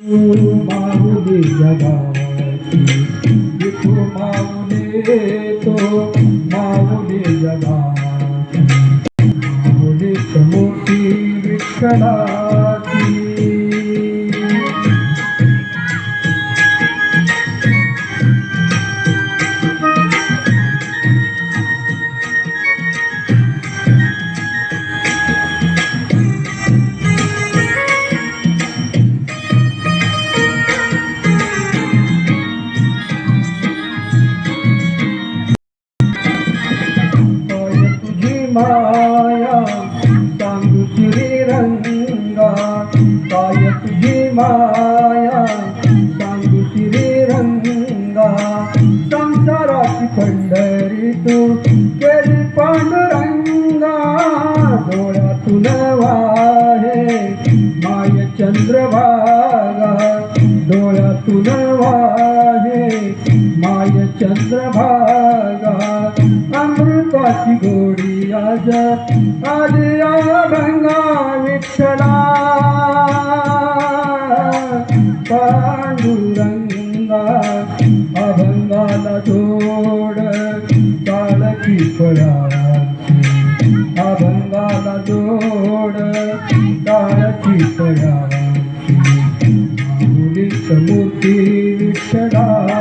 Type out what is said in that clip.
माऊली जगाची विठू माऊली तो माऊली जगाची माऊली मोठी विठ्ठलाची माया सांगू श्रीरंगा काय तुझी माया सांगू श्रीरंगा संसाराची पंढरी तू केली पांडुरंगा डोळ्यातून वाहे माय चंद्रभागा डोळ्यातून वाहे माय चंद्रभागा अमृताची गोडी आज आज अभंगा विठ्ठला. पांडुरंगा अभंगाला जोड काळकी फळाची. अभंगाला जोड काळकी फळाची. माऊली विठ्ठला.